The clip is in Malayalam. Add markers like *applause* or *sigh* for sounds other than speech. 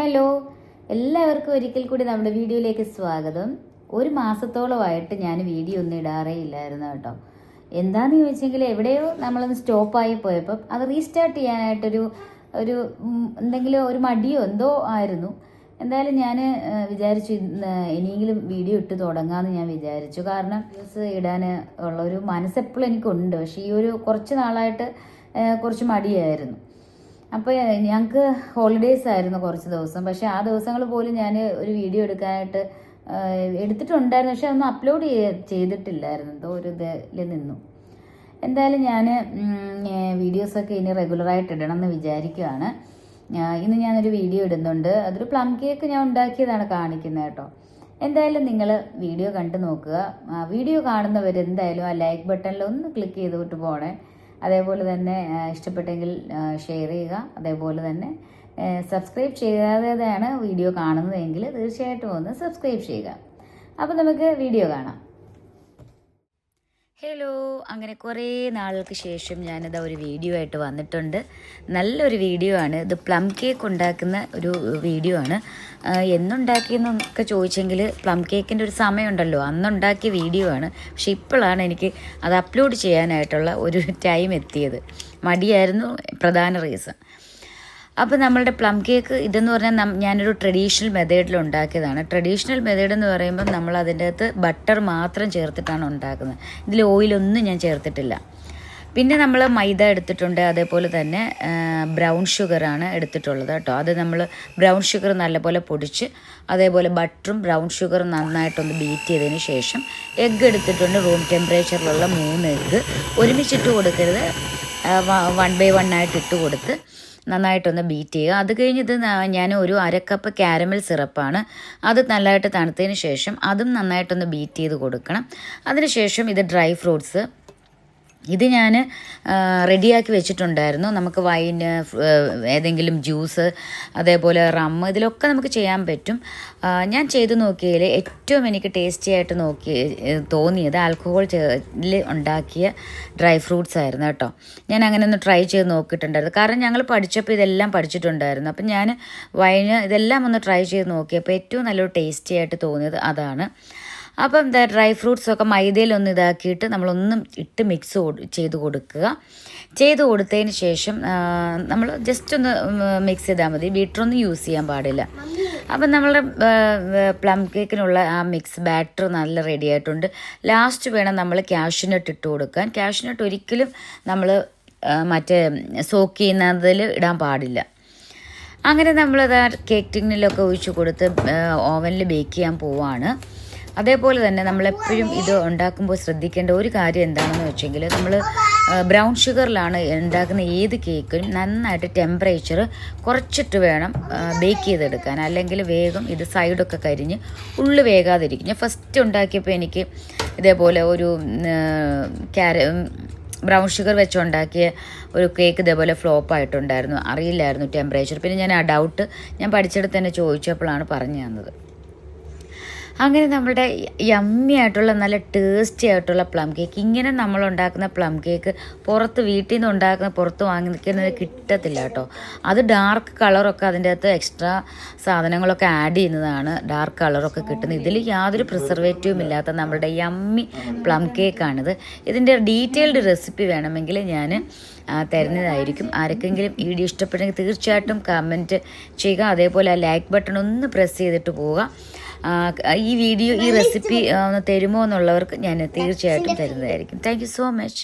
ഹലോ എല്ലാവർക്കും ഒരിക്കൽ കൂടി നമ്മുടെ വീഡിയോയിലേക്ക് സ്വാഗതം. ഒരു മാസത്തോളമായിട്ട് ഞാൻ വീഡിയോ ഒന്നും ഇടാറേ ഇല്ലായിരുന്നു കേട്ടോ. എന്താന്ന് ചോദിച്ചെങ്കിൽ എവിടെയോ നമ്മളൊന്ന് സ്റ്റോപ്പായി പോയപ്പോൾ അത് റീസ്റ്റാർട്ട് ചെയ്യാനായിട്ടൊരു ഒരു എന്തെങ്കിലും ഒരു മടിയോ എന്തോ ആയിരുന്നു. എന്തായാലും ഞാൻ വിചാരിച്ചു ഇനിയെങ്കിലും വീഡിയോ ഇട്ട് തുടങ്ങാമെന്ന് ഞാൻ വിചാരിച്ചു. കാരണം വീഡിയോസ് ഇടാൻ ഉള്ളൊരു മനസ്സെപ്പോഴും എനിക്കുണ്ട്. പക്ഷേ ഈ ഒരു കുറച്ച് നാളായിട്ട് കുറച്ച് മടിയായിരുന്നു. അപ്പോൾ ഞങ്ങൾക്ക് ഹോളിഡേയ്സ് ആയിരുന്നു കുറച്ച് ദിവസം. പക്ഷെ ആ ദിവസങ്ങൾ പോലും ഞാൻ ഒരു വീഡിയോ എടുക്കാനായിട്ട് എടുത്തിട്ടുണ്ടായിരുന്നു. പക്ഷെ അതൊന്നും അപ്ലോഡ് ചെയ്തിട്ടില്ലായിരുന്നു. എന്തോ ഒരു ഇതിൽ നിന്നു. എന്തായാലും ഞാൻ വീഡിയോസൊക്കെ ഇനി റെഗുലറായിട്ട് ഇടണം എന്ന് വിചാരിക്കുകയാണ് ഇന്ന് ഞാനൊരു വീഡിയോ ഇടുന്നുണ്ട്. അതൊരു പ്ലം കേക്ക് ഞാൻ ഉണ്ടാക്കിയതാണ് കാണിക്കുന്നത് കേട്ടോ. എന്തായാലും നിങ്ങൾ വീഡിയോ കണ്ടു നോക്കുക. വീഡിയോ കാണുന്നവർ എന്തായാലും ആ ലൈക്ക് ബട്ടണിൽ ഒന്ന് ക്ലിക്ക് ചെയ്തിട്ട് പോകണേ അതേപോലെ തന്നെ ഇഷ്ടപ്പെട്ടെങ്കിൽ ഷെയർ ചെയ്യുക. അതേപോലെ തന്നെ സബ്സ്ക്രൈബ് ചെയ്യാതെയാണ് വീഡിയോ കാണുന്നതെങ്കിൽ തീർച്ചയായിട്ടും ഒന്ന് സബ്സ്ക്രൈബ് ചെയ്യുക. അപ്പോൾ നമുക്ക് വീഡിയോ കാണാം. ഹലോ. അങ്ങനെ കുറേ നാളുകൾക്ക് ശേഷം ഞാനിതാ ഒരു വീഡിയോ ആയിട്ട് വന്നിട്ടുണ്ട്. നല്ലൊരു വീഡിയോ ആണ്. ഇത് പ്ലം കേക്ക് ഉണ്ടാക്കുന്ന ഒരു വീഡിയോ ആണ്. എന്നുണ്ടാക്കിയെന്നൊക്കെ ചോദിച്ചെങ്കിൽ പ്ലം കേക്കിന്റെ ഒരു സമയമുണ്ടല്ലോ. അന്നുണ്ടാക്കിയ വീഡിയോ ആണ്. പക്ഷെ ഇപ്പോഴാണ് എനിക്ക് അത് അപ്ലോഡ് ചെയ്യാനായിട്ടുള്ള ഒരു *laughs* ടൈം എത്തിയത്. മടിയായിരുന്നു. പ്രധാന റീസൺ. അപ്പോൾ നമ്മളുടെ പ്ലം കേക്ക് ഇതെന്ന് പറഞ്ഞാൽ ഞാനൊരു ട്രഡീഷണൽ മെത്തേഡിൽ ഉണ്ടാക്കിയതാണ്. ട്രഡീഷണൽ മെത്തേഡ് എന്ന് പറയുമ്പോൾ നമ്മൾ അതിന്റെ അകത്ത് ബട്ടർ മാത്രം ചേർത്തിട്ടാണ് ഉണ്ടാക്കുന്നത്. ഇതിൽ ഓയിലൊന്നും ഞാൻ ചേർത്തിട്ടില്ല. പിന്നെ നമ്മൾ മൈദ എടുത്തിട്ടുണ്ട്. അതേപോലെ തന്നെ ബ്രൗൺ ഷുഗറാണ് എടുത്തിട്ടുള്ളത് കേട്ടോ. അത് നമ്മൾ ബ്രൗൺ ഷുഗർ നല്ലപോലെ പൊടിച്ച് അതേപോലെ ബട്ടറും ബ്രൗൺ ഷുഗറും നന്നായിട്ടൊന്ന് ബീറ്റ് ചെയ്തതിന് ശേഷം എഗ്ഗ് എടുത്തിട്ടുണ്ട്. റൂം ടെമ്പറേച്ചറിലുള്ള മൂന്ന് എഗ്ഗ് ഒരുമിച്ചിട്ട് കൊടുക്കരുത്. വൺ ബൈ വൺ ആയിട്ട് ഇട്ട് കൊടുത്ത് നന്നായിട്ടൊന്ന് ബീറ്റ് ചെയ്യുക. അത് കഴിഞ്ഞ് ഇത് ഞാൻ ഒരു അരക്കപ്പ് കപ്പ് കാരമൽ സിറപ്പാണ് അത് നല്ലതായിട്ട് തണുത്തതിന് ശേഷം അതും നന്നായിട്ടൊന്ന് ബീറ്റ് ചെയ്ത് കൊടുക്കണം. അതിനുശേഷം ഇത് ഡ്രൈ ഫ്രൂട്ട്സ് ഇത് ഞാൻ റെഡിയാക്കി വെച്ചിട്ടുണ്ടായിരുന്നു. നമുക്ക് വൈൻ ഏതെങ്കിലും ജ്യൂസ് അതേപോലെ റം ഇതിലൊക്കെ നമുക്ക് ചെയ്യാൻ പറ്റും. ഞാൻ ചെയ്ത് നോക്കിയതിൽ ഏറ്റവും എനിക്ക് ടേസ്റ്റി ആയിട്ട് നോക്കി തോന്നിയത് ആൽക്കഹോൾ ഉണ്ടാക്കിയ ഡ്രൈ ഫ്രൂട്ട്സ് ആയിരുന്നു കേട്ടോ. ഞാൻ അങ്ങനെ ഒന്ന് ട്രൈ ചെയ്ത് നോക്കിയിട്ടുണ്ടായിരുന്നു. കാരണം ഞങ്ങൾ പഠിച്ചപ്പോൾ ഇതെല്ലാം പഠിച്ചിട്ടുണ്ടായിരുന്നു. അപ്പം ഞാൻ വൈന് ഇതെല്ലാം ഒന്ന് ട്രൈ ചെയ്ത് നോക്കിയപ്പോൾ ഏറ്റവും നല്ലൊരു ടേസ്റ്റി ആയിട്ട് തോന്നിയത് അതാണ്. അപ്പം എന്താ ഡ്രൈ ഫ്രൂട്ട്സ് ഒക്കെ മൈദയിലൊന്ന് ഇതാക്കിയിട്ട് നമ്മളൊന്നും ഇട്ട് മിക്സ് ചെയ്ത് കൊടുക്കുക. ചെയ്ത് കൊടുത്തതിന് ശേഷം നമ്മൾ ജസ്റ്റ് ഒന്ന് മിക്സ് ചെയ്താൽ മതി. ബീറ്ററൊന്നും യൂസ് ചെയ്യാൻ പാടില്ല. അപ്പം നമ്മളുടെ പ്ലം കേക്കിനുള്ള ആ മിക്സ് ബാറ്റർ നല്ല റെഡി ആയിട്ടുണ്ട്. ലാസ്റ്റ് വേണം നമ്മൾ കാഷ്യൂനട്ട് ഇട്ട് കൊടുക്കാൻ. കാഷ്യൂനട്ട് ഒരിക്കലും നമ്മൾ മറ്റേ സോക്ക് ചെയ്യുന്നതിൽ ഇടാൻ പാടില്ല. അങ്ങനെ നമ്മളത് കേക്ക് ടിന്നിലൊക്കെ ഒഴിച്ച് കൊടുത്ത് ഓവനിൽ ബേക്ക് ചെയ്യാൻ പോവാണ്. അതേപോലെ തന്നെ നമ്മളെപ്പോഴും ഇത് ഉണ്ടാക്കുമ്പോൾ ശ്രദ്ധിക്കേണ്ട ഒരു കാര്യം എന്താണെന്ന് വെച്ചെങ്കിൽ നമ്മൾ ബ്രൗൺ ഷുഗറിലാണ് ഉണ്ടാക്കുന്ന ഏത് കേക്കും നന്നായിട്ട് ടെമ്പറേച്ചർ കുറച്ചിട്ട് വേണം ബേക്ക് ചെയ്തെടുക്കാൻ. അല്ലെങ്കിൽ വേഗം ഇത് സൈഡൊക്കെ കരിഞ്ഞ് ഉള്ളു വേകാതിരിക്കും. ഞാൻ ഫസ്റ്റ് ഉണ്ടാക്കിയപ്പോൾ എനിക്ക് ഇതേപോലെ ഒരു ക്യാര ബ്രൗൺ ഷുഗർ വെച്ചുണ്ടാക്കിയ ഒരു കേക്ക് ഇതേപോലെ ഫ്ലോപ്പ് ആയിട്ടുണ്ടായിരുന്നു. അറിയില്ലായിരുന്നു ടെമ്പറേച്ചർ പിന്നെ ഞാൻ ആ ഡൗട്ട് ഞാൻ പഠിച്ചെടുത്ത് തന്നെ ചോദിച്ചപ്പോഴാണ് പറഞ്ഞു തന്നത്. അങ്ങനെ നമ്മുടെ യമ്മി ആയിട്ടുള്ള നല്ല ടേസ്റ്റി ആയിട്ടുള്ള പ്ലം കേക്ക് ഇങ്ങനെ നമ്മൾ ഉണ്ടാക്കുന്ന പ്ലം കേക്ക് പുറത്ത് വീട്ടിൽ നിന്ന് ഉണ്ടാക്കുന്ന പുറത്ത് വാങ്ങി വാങ്ങിക്കുന്നത് കിട്ടത്തില്ല കേട്ടോ. അത് ഡാർക്ക് കളറൊക്കെ അതിന്റെ അകത്ത് എക്സ്ട്രാ സാധനങ്ങളൊക്കെ ആഡ് ചെയ്യുന്നതാണ് ഡാർക്ക് കളറൊക്കെ കിട്ടുന്നത്. ഇതിൽ യാതൊരു പ്രിസർവേറ്റീവും ഇല്ലാത്ത നമ്മുടെ യമ്മി പ്ലം കേക്കാണിത് ഇതിന്റെ ഡീറ്റെയിൽഡ് റെസിപ്പി വേണമെങ്കിൽ ഞാൻ തരുന്നതായിരിക്കും. ആർക്കെങ്കിലും ഈ വീഡിയോ ഇഷ്ടപ്പെട്ടെങ്കിൽ തീർച്ചയായിട്ടും കമന്റ് ചെയ്യുക. അതേപോലെ ആ ലൈക്ക് ബട്ടൺ ഒന്ന് പ്രസ് ചെയ്തിട്ട് പോവുക. ഈ വീഡിയോ ഈ റെസിപ്പി ഒന്ന് തരുമോ എന്നുള്ളവർക്ക് ഞാൻ തീർച്ചയായിട്ടും തരുന്നതായിരിക്കും. Thank you so much